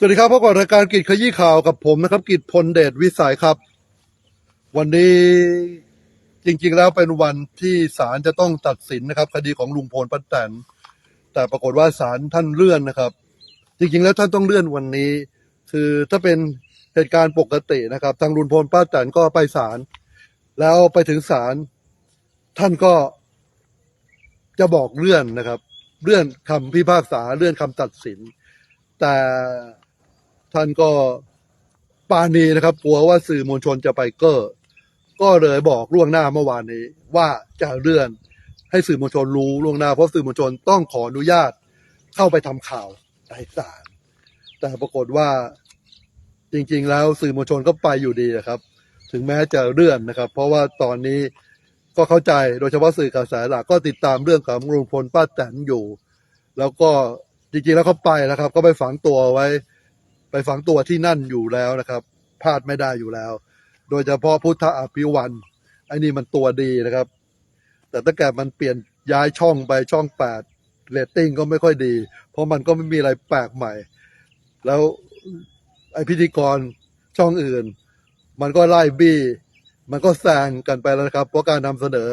สวัสดีครับพบกับรายการกิจขยี้ข่าวกับผมนะครับ กิจพลเดชวิสัยครับ วันนี้จริง ๆ แล้วเป็นวันที่ศาลจะต้องตัดสินนะครับ คดีของลุงพลป้าแตนแต่ปรากฏว่าศาลท่านเลื่อนนะครับ จริง ๆ แล้วท่านต้องเลื่อนวันนี้ คือถ้าเป็นเหตุการณ์ปกตินะครับ ทางลุงพลป้าแตนก็ไปศาลแล้วไปถึงศาลท่านก็จะบอกเลื่อนนะครับ เลื่อนคำพิพากษาเลื่อนคำตัดสิน แต่ ท่านก็ปาณีนะครับกลัวว่าสื่อมวลชนจะไปเก้อก็เลยบอกล่วงหน้าเมื่อวานนี้ ว่าจะเลื่อนให้สื่อมวลชนรู้ล่วงหน้าเพราะสื่อมวลชนต้องขออนุญาตเข้าไปทำข่าวในศาลแต่ปรากฏว่าจริง ๆ แล้วสื่อมวลชนก็ไปอยู่ดีนะครับ ถึงแม้จะเลื่อนนะครับ เพราะว่าตอนนี้ก็เข้าใจโดยเฉพาะสื่อกระแสหลักก็ติดตามเรื่องของลุงพลป้าแตนอยู่ แล้วก็จริงๆแล้วเขาไปนะครับ ก็ไปฝังตัวไว้ ไปฝังตัวที่นั่นอยู่แล้วนะครับพลาดไม่ได้อยู่แล้ว โดยเฉพาะพุทธอภิวันไอ้นี่มันตัวดีนะครับ แต่ถ้าแกมันเปลี่ยนย้ายช่องไปช่องแปดเรตติ้งก็ไม่ค่อยดี เพราะมันก็ไม่มีอะไรแปลกใหม่ แล้วไอพิธีกรช่องอื่น มันก็ไล่บี้ มันก็แซงกันไปแล้วนะครับ เพราะการนำเสนอ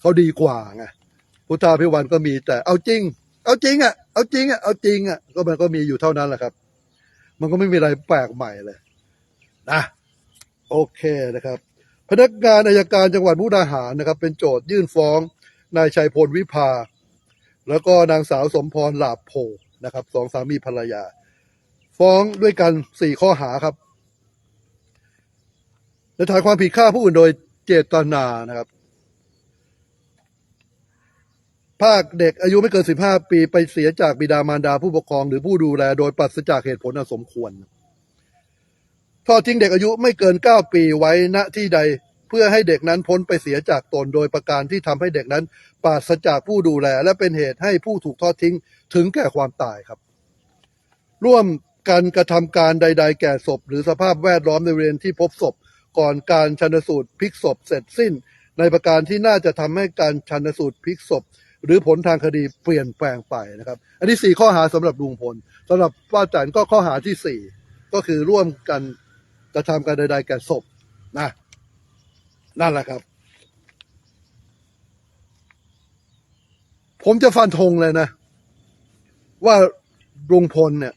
เขาดีกว่าไงพุทธาพิวันก็มีแต่เอาจริง เอาจริงอะ เอาจริงอะ เอาจริงอะ ก็มันก็มีอยู่เท่านั้นแหละครับ มันก็ไม่มีอะไรแปลกใหม่เลยนะโอเคนะครับ พนักงานอายการจังหวัดมุกดาหารนะครับ เป็นโจทยื่นฟ้องนายชัยพลวิภา แล้วก็นางสาวสมพรหลาบโพนะครับสองสามีภรรยา ฟ้องด้วยกันสี่ข้อหาครับในฐานความผิดฆ่าผู้อื่นโดยเจตนานะครับ ภาคเด็กอายุไม่เกิน 15 ปีไปเสียจากบิดามารดาผู้ปกครอง หรือผู้ดูแลโดยปราศจากเหตุผลอันสมควรทอดทิ้งเด็กอายุไม่เกิน 9 ปีไว้ณที่ใดเพื่อให้เด็กนั้นพ้นไปเสียจากตนโดยประการที่ทำให้เด็กนั้นปราศจากผู้ดูแล และเป็นเหตุให้ผู้ถูกทอดทิ้งถึงแก่ความตายครับ ร่วมกันกระทำการใด ๆ แก่ศพ หรือสภาพแวดล้อมในบริเวณที่พบศพ ก่อนการชันสูตรพลิกศพเสร็จสิ้น ในประการที่น่าจะทำให้การชันสูตรพลิกศพ หรือผลทางคดีเปลี่ยนแปลงไปนะครับ อันนี้สี่ข้อหาสำหรับลุงพลสำหรับป้าแตนก็ข้อหาที่สี่ก็คือร่วมกันกระทำการใดๆแก่ศพนะนั่นแหละครับ ผมจะฟันธงเลยนะ ว่าลุงพลเนี่ย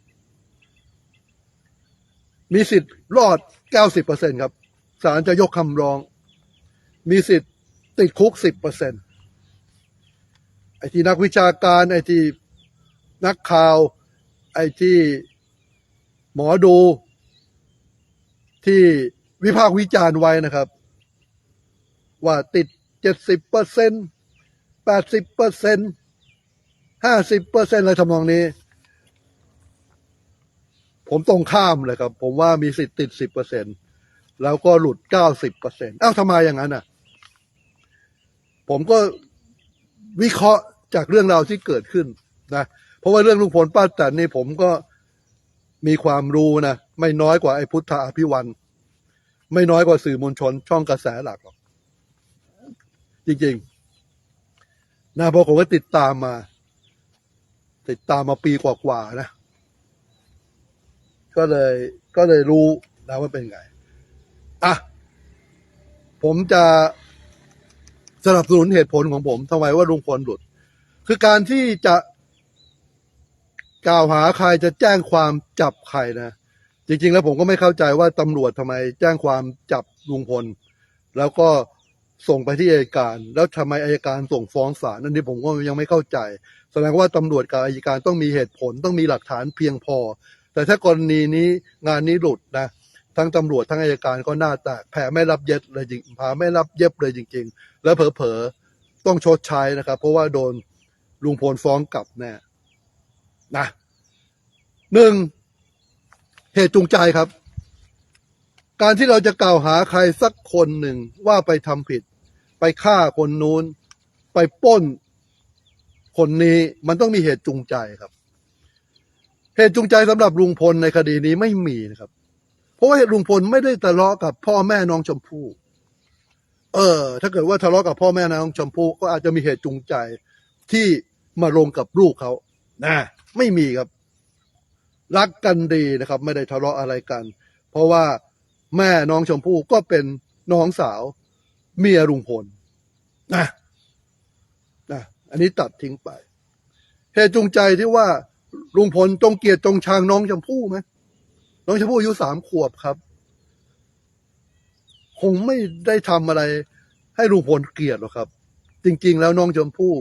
มีสิทธิ์รอด 90%ครับศาลจะยกคำร้อง มีสิทธิ์ติดคุก 10% ไอ้ที่นักวิชาการ ไอ้ที่นักข่าว ไอ้ที่หมอดู ที่วิพากษ์วิจารณ์ไว้นะครับ ว่าติด70เปอร์เซ็น80เปอร์เซ็น50เปอร์เซ็นอะไรทำนองนี้ ผมตรงข้ามเลยครับ ผมว่ามีสิทธิ์ติด10เปอร์เซ็นแล้วก็หลุด90เปอร์เซ็นอ้าวทำไมอย่างนั้นอะ ผมก็วิเคราะห์ จากเรื่องราวที่เกิดขึ้นนะเพราะว่าเรื่องลุงพลป้าแตนนี่ผมก็มีความรู้นะไม่น้อยกว่าไอ้พุทธาอภิวัน ไม่น้อยกว่าสื่อมวลชน ช่องกระแสหลักหรอกจริงๆนะเพราะผมก็ติดตามมา ติดตามมาปีกว่าๆนะ ก็เลยก็เลยรู้นะว่าเป็นไงอะผมจะสนับสนุนเหตุผลของผมทำไมว่าลุงพลหลุด คือการที่จะกล่าวหาใครจะแจ้งความจับใครนะ จริง ๆ แล้วผมก็ไม่เข้าใจว่าตำรวจทำไมแจ้งความจับลุงพล แล้วก็ส่งไปที่อัยการ แล้วทำไมอัยการส่งฟ้องศาลนั่นที่ผมก็ยังไม่เข้าใจ แสดงว่าตำรวจกับอัยการต้องมีเหตุผลต้องมีหลักฐานเพียงพอ แต่ถ้ากรณีนี้งานนี้หลุดนะทั้งตำรวจทั้งอัยการก็หน้าแตกแผลไม่รับเย็บเลยจริงแผลไม่รับเย็บเลยจริง ๆ แล้วเผลอๆต้องชดใช้นะครับ เพราะว่าโดน ลุงพลฟ้องกลับแน่นะหนึ่งเหตุจูงใจครับ การที่เราจะกล่าวหาใครสักคนหนึ่งว่าไปทำผิด ไปฆ่าคนนู้น ไปป้น คนนี้มันต้องมีเหตุจูงใจครับ เหตุจูงใจสำหรับลุงพลในคดีนี้ไม่มีนะครับ เพราะว่าลุงพลไม่ได้ทะเลาะกับพ่อแม่น้องชมพู่เออ ถ้าเกิดว่าทะเลาะกับพ่อแม่น้องชมพู่ก็อาจจะมีเหตุจูงใจที่ มาลงกับลูกเขานะไม่มีครับ รักกันดีนะครับ ไม่ได้ทะเลาะอะไรกัน เพราะว่าแม่น้องชมพู่ก็เป็นน้องสาวเมียลุงพลนะนะอันนี้ตัดทิ้งไปเหตุจูงใจที่ว่าลุงพลจงเกลียดจงชังน้องชมพู่ไหมน้องชมพู่อายุสามขวบครับ คงไม่ได้ทำอะไรให้ลุงพลเกลียดหรอกครับ จริง ๆ แล้วน้องชมพู่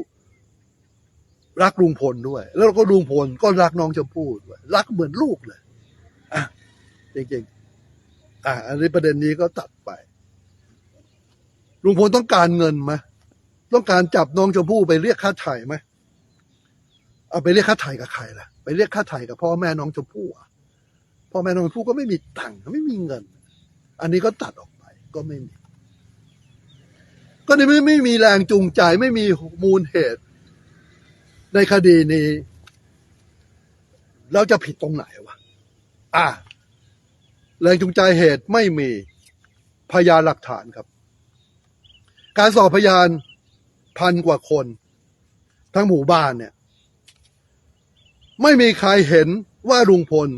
รักลุงพลด้วย แล้วก็ลุงพลก็รักน้องชมพู่ด้วยรักเหมือนลูกเลยอะจริงๆอะอันนี้ประเด็นนี้ก็ตัดไปลุงพลต้องการเงินไหมต้องการจับน้องชมพู่ไปเรียกค่าไถ่ไหมเอาไปเรียกค่าไถ่กับใครล่ะ ไปเรียกค่าไถ่กับพ่อแม่น้องชมพู่อะพ่อแม่น้องชมพู่ก็ไม่มีตังค์ไม่มีเงิน อันนี้ก็ตัดออกไป ก็ไม่มี ก็นี่ไม่ไม่มีแรงจูงใจไม่มีมูลเหตุ ในคดีนี้ เราจะผิดตรงไหนวะ อะแรงจูงใจเหตุไม่มีพยานหลักฐานครับ การสอบพยานพันกว่าคน ทั้งหมู่บ้านเนี่ย ไม่มีใครเห็นว่าลุงพล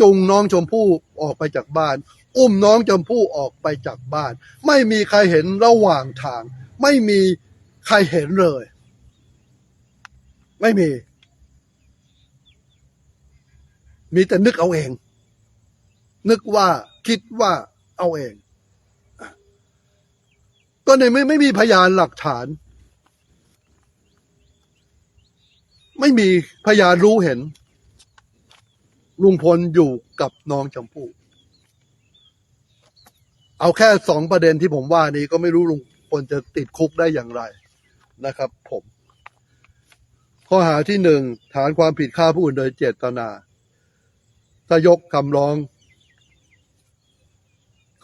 จุงน้องชมพู่ออกไปจากบ้าน อุ้มน้องชมพู่ออกไปจากบ้าน ไม่มีใครเห็นระหว่างทาง ไม่มีใครเห็นเลย ไม่มี มีแต่นึกเอาเอง นึกว่าคิดว่าเอาเอง ก็ในไม่ไม่มีพยานหลักฐาน ไม่มีพยานรู้เห็น ลุงพลอยู่กับน้องชมพู่เอาแค่สองประเด็นที่ผมว่านี้ก็ไม่รู้ลุงพลจะติดคุกได้อย่างไรนะครับผม ข้อหาที่หนึ่งฐานความผิดฆ่าผู้อื่นโดยเจตนาถ้ายกคำร้อง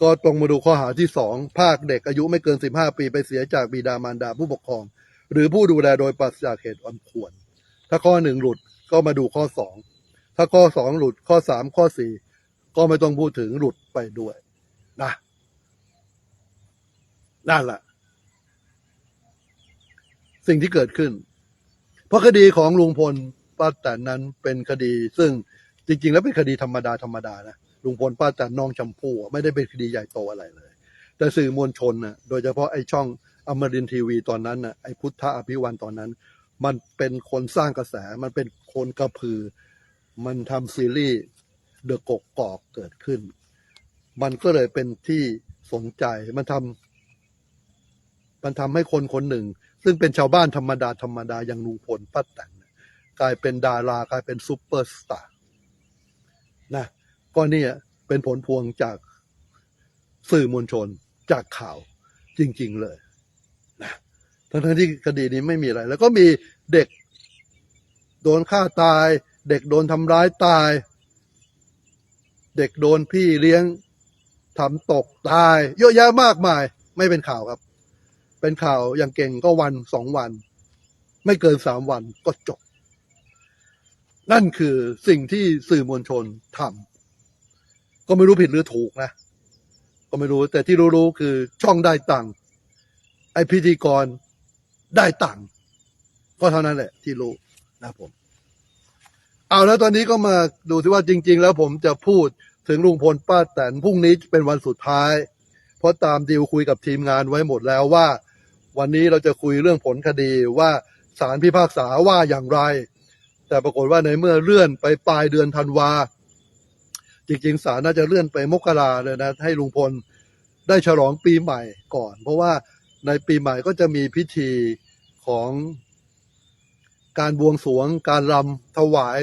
ก็ตรงมาดูข้อหาที่สองภาคเด็กอายุไม่เกินสิบห้าปีไปเสียจากบิดามารดาผู้ปกครอง หรือผู้ดูแลโดยปราศจากเหตุอันควร ถ้าข้อหนึ่งหลุดก็มาดูข้อสองถ้าข้อสองหลุดข้อสามข้อสี่ก็ไม่ต้องพูดถึงหลุดไปด้วยนะนั่นแหละ สิ่งที่เกิดขึ้น เพราะคดีของลุงพลป้าแตนนั้นเป็นคดี ซึ่งจริง ๆ แล้วเป็นคดีธรรมดาธรรมดานะลุงพลป้าแตนน้องชมพู่ไม่ได้เป็นคดีใหญ่โตอะไรเลย แต่สื่อมวลชนนะโดยเฉพาะไอ้ช่องอมรินทีวีตอนนั้นนะไอ้พุทธอภิวันตอนนั้น มันเป็นคนสร้างกระแสมันเป็นคนกระพือ มันทำซีรีส์เดอะกกกอกเกิดขึ้น มันก็เลยเป็นที่สนใจมันทำมันทำให้คนคนหนึ่ง ซึ่งเป็นชาวบ้านธรรมดาธรรมดาอย่างลุงพลป้าแตนเนี่ยกลายเป็นดารากลายเป็นซูเปอร์สตาร์นะก็เนี่ยเป็นผลพวงจากสื่อมวลชนจากข่าวจริง ๆ เลยนะทั้งๆที่คดีนี้ไม่มีอะไร แล้วก็มีเด็กโดนฆ่าตาย เด็กโดนทำร้ายตาย เด็กโดนพี่เลี้ยงทำตกตาย เยอะแยะมากมาย ไม่เป็นข่าวครับ เป็นข่าวอย่างเก่งก็วันสองวัน ไม่เกินสามวันก็จบ นั่นคือสิ่งที่สื่อมวลชนทำก็ไม่รู้ผิดหรือถูกนะ ก็ไม่รู้ แต่ที่รู้ๆคือช่องได้ตังค์ไอพิธีกรได้ตังค์ก็เท่านั้นแหละ ที่รู้นะผม เอาแล้วตอนนี้ก็มาดูที่ว่าจริง ๆ แล้วผมจะพูดถึงลุงพลป้าแตนพรุ่งนี้เป็นวันสุดท้าย เพราะตามดีลคุยกับทีมงานไว้หมดแล้วว่า วันนี้เราจะคุยเรื่องผลคดีว่าศาลพิพากษาว่าอย่างไร แต่ปรากฏว่าในเมื่อเลื่อนไปปลายเดือนธันวา จริงๆศาลน่าจะเลื่อนไปมกราเลยนะ ให้ลุงพลได้ฉลองปีใหม่ก่อน เพราะว่าในปีใหม่ก็จะมีพิธีของการบวงสรวง การรำถวาย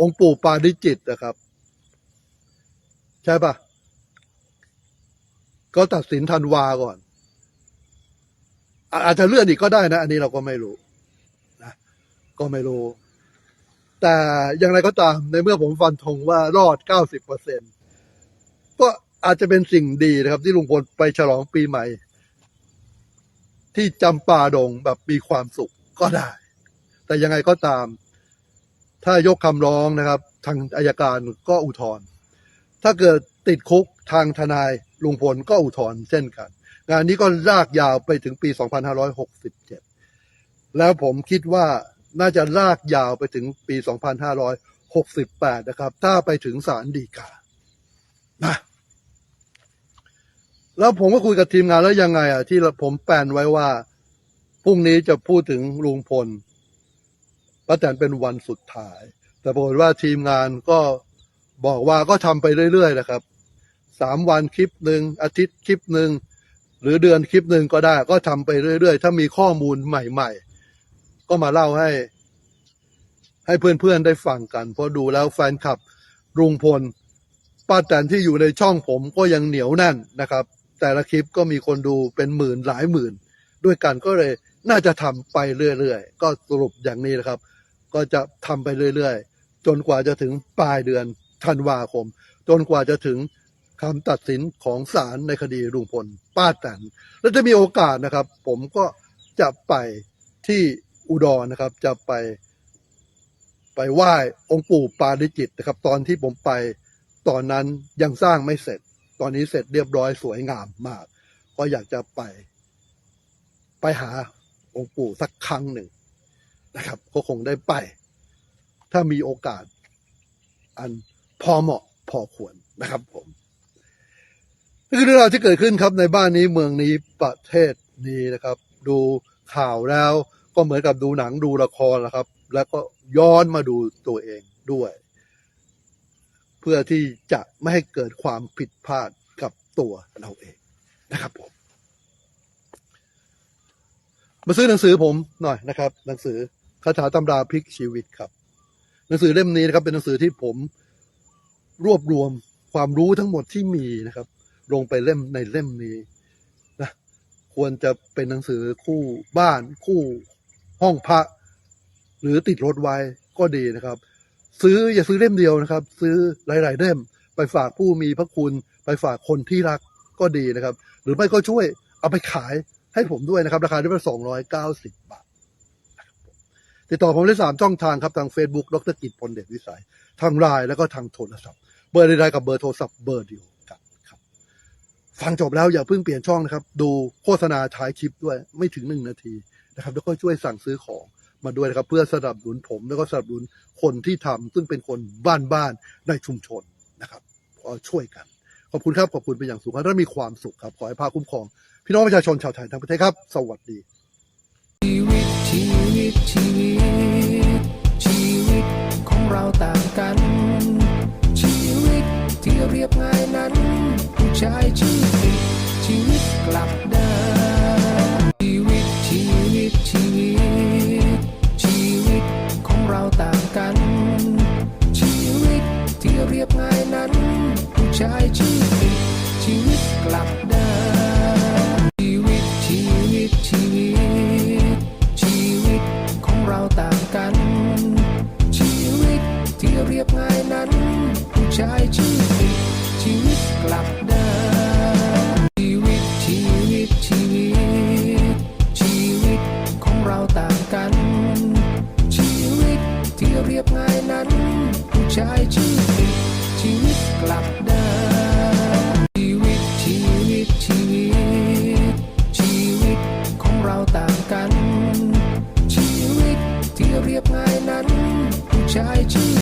องค์ปู่ปาริจิตนะครับ ใช่ปะก็ตัดสินธันวาก่อน อาจจะเลื่อนอีกก็ได้นะ อันนี้เราก็ไม่รู้นะก็ไม่รู้ แต่อย่างไรก็ตามในเมื่อผมฟันธงว่ารอด 90เปอร์เซ็นก็อาจจะเป็นสิ่งดีนะครับ ที่ลุงพลไปฉลองปีใหม่ ที่จำปาดงแบบมีความสุขก็ได้ แต่ยังไงก็ตาม ถ้ายกคำร้องนะครับ ทางอายการก็อุทธรณ์ถ้าเกิดติดคุกทางทนายลุงพลก็อุทธรณ์เช่นกัน งานนี้ก็ลากยาวไปถึงปี 2567 แล้วผมคิดว่าน่าจะลากยาวไปถึงปี 2568หกสิบแปดนะครับ ถ้าไปถึงศาลฎีกานะแล้วผมก็คุยกับทีมงานแล้วยังไงอะที่ผมแปลนไว้ว่าพรุ่งนี้จะพูดถึงลุงพลป้าแตนเป็นวันสุดท้าย แต่ปรากฏว่าทีมงานก็บอกว่าก็ทำไปเรื่อยๆนะครับสามวันคลิปหนึ่งอาทิตย์คลิปหนึ่ง หรือเดือนคลิปหนึ่งก็ได้ ก็ทำไปเรื่อยๆ ถ้ามีข้อมูลใหม่ๆ ก็มาเล่าให้ ให้เพื่อนๆได้ฟังกัน เพราะดูแล้วแฟนคลับลุงพลป้าแตนที่อยู่ในช่องผมก็ยังเหนียวแน่นนะครับ แต่ละคลิปก็มีคนดูเป็นหมื่นหลายหมื่น ด้วยกันก็เลยน่าจะทำไปเรื่อยๆ ก็สรุปอย่างนี้นะครับ ก็จะทำไปเรื่อยๆ จนกว่าจะถึงปลายเดือนธันวาคม จนกว่าจะถึง คำตัดสินของศาลในคดีลุงพล ป้าแตนแล้วจะมีโอกาสนะครับ ผมก็จะไปที่อุดรนะครับ จะไป ไปไหว้องค์ปู่ปาริจิตนะครับ ตอนที่ผมไปตอนนั้นยังสร้างไม่เสร็จ ตอนนี้เสร็จเรียบร้อยสวยงามมาก ก็อยากจะไป ไปหาองค์ปู่สักครั้งหนึ่งนะครับ ก็คงได้ไป ถ้ามีโอกาส อันพอเหมาะพอควรนะครับผม นี่คือเรื่องราวที่เกิดขึ้นครับในบ้านนี้เมืองนี้ประเทศนี้นะครับ ดูข่าวแล้วก็เหมือนกับดูหนังดูละครนะครับ แล้วก็ย้อนมาดูตัวเองด้วย เพื่อที่จะไม่ให้เกิดความผิดพลาดกับตัวเราเองนะครับผมมาซื้อหนังสือผมหน่อยนะครับ หนังสือคาถาตำราพลิกชีวิตครับ หนังสือเล่มนี้นะครับ เป็นหนังสือที่ผมรวบรวมความรู้ทั้งหมดที่มีนะครับ ลงไปเล่มในเล่มนี้นะควรจะเป็นหนังสือคู่บ้านคู่ห้องพระ หรือติดรถไว้ก็ดีนะครับ ซื้ออย่าซื้อเล่มเดียวนะครับ ซื้อหลาย ๆ เล่ม ไปฝากผู้มีพระคุณ ไปฝากคนที่รักก็ดีนะครับ หรือไม่ก็ช่วยเอาไปขายให้ผมด้วยนะครับ ราคาที่เป็นสองร้อยเก้าสิบบาทติดต่อผมได้สามช่องทางครับ ทาง Facebook ดรกิจพลเดชวิสัย ทางไลน์แล้วก็ทางโทรศัพท์ เบอร์ใดๆกับเบอร์โทรศัพท์เบอร์เดียว ฟังจบแล้วอย่าเพิ่งเปลี่ยนช่องนะครับ ดูโฆษณาท้ายคลิปด้วยไม่ถึงหนึ่งนาทีนะครับ แล้วก็ช่วยสั่งซื้อของมาด้วยนะครับ เพื่อสนับสนุนผมแล้วก็สนับสนุนคนที่ทำซึ่งเป็นคนบ้านๆในชุมชนนะครับก็ช่วยกัน ขอบคุณครับ ขอบคุณเป็นอย่างสูงครับและมีความสุขครับ ขอให้พาคุ้มครอง พี่น้องประชาชนชาวไทยทั้งประเทศครับ สวัสดีชีวิตชีวิตชีวิตชีวิตของเราต่างกัน ชีวิตที่เรียบง่ายนั้น ผู้ชายชื่อผิดชีวิตกลับด้านชีวิตชีวิตชีวิต ชีวิตของเราต่างกัน ชีวิตที่เรียบง่ายนั้นผู้ชายชื่อผิดชีวิตกลับด้านชีวิตชีวิตชีวิต ชีวิตของเราต่างกัน ชีวิตที่เรียบง่ายนั้นผู้ชายชื่อผิดชีวิตกลับด้าน